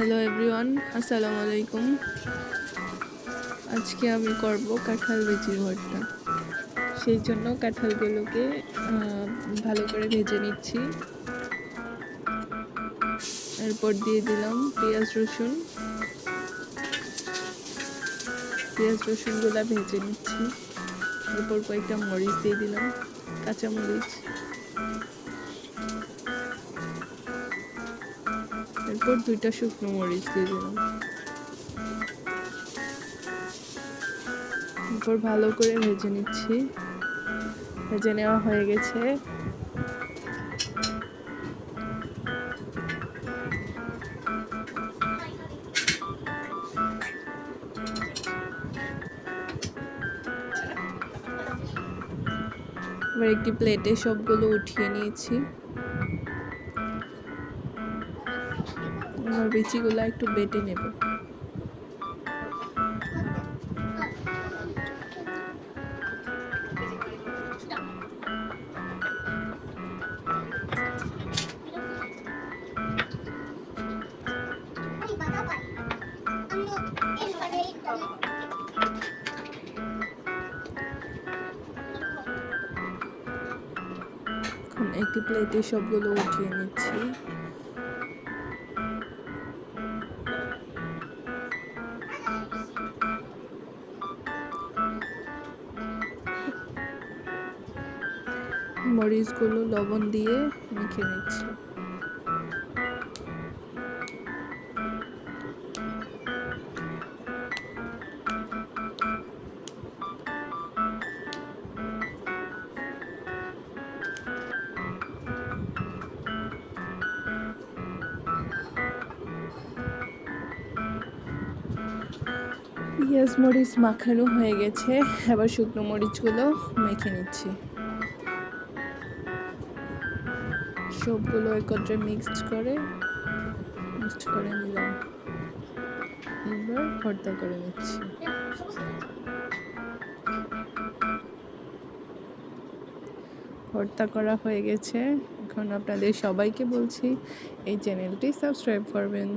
Hello everyone আসসালামু আলাইকুম আজকে আমি করব কাঁঠাল বেচির ভর্তা। সেই জন্য কাঁঠালগুলোকে ভালো করে ভেজে নিচ্ছি। এরপর দিয়ে দিলাম পেঁয়াজ, রসুন। পেঁয়াজ, রসুনগুলো ভেজে নিচ্ছি। এরপর কয়েকটা মরিচ দিয়ে দিলাম কাঁচা এরপর দুইটা শুকনো মরিচ দিয়ে দিলাম। এরপর ভালো করে ভেজে নিচ্ছি। ভেজে নেওয়া হয়ে গেছে। এবার একটি প্লেটে সবগুলো উঠিয়ে নিয়েছি। এবার বিচিগুলো একটু বেটে নেব। একটি প্লেটে সবগুলো উঠিয়ে নিচ্ছি। মরিচগুলো, লবণ দিয়ে মেখে নিচ্ছি। পেঁয়াজ মরিচ মাখানো হয়ে গেছে। এবার শুকনো মরিচগুলো মেখে নিচ্ছি। সবগুলো একত্রে মিক্সড করে মিক্সড করে নিলাম। এবার ভর্তা করে নিচ্ছি। ভর্তা করা হয়ে গেছে। এখন আপনাদের সবাইকে বলছি, এই চ্যানেলটি সাবস্ক্রাইব করবেন।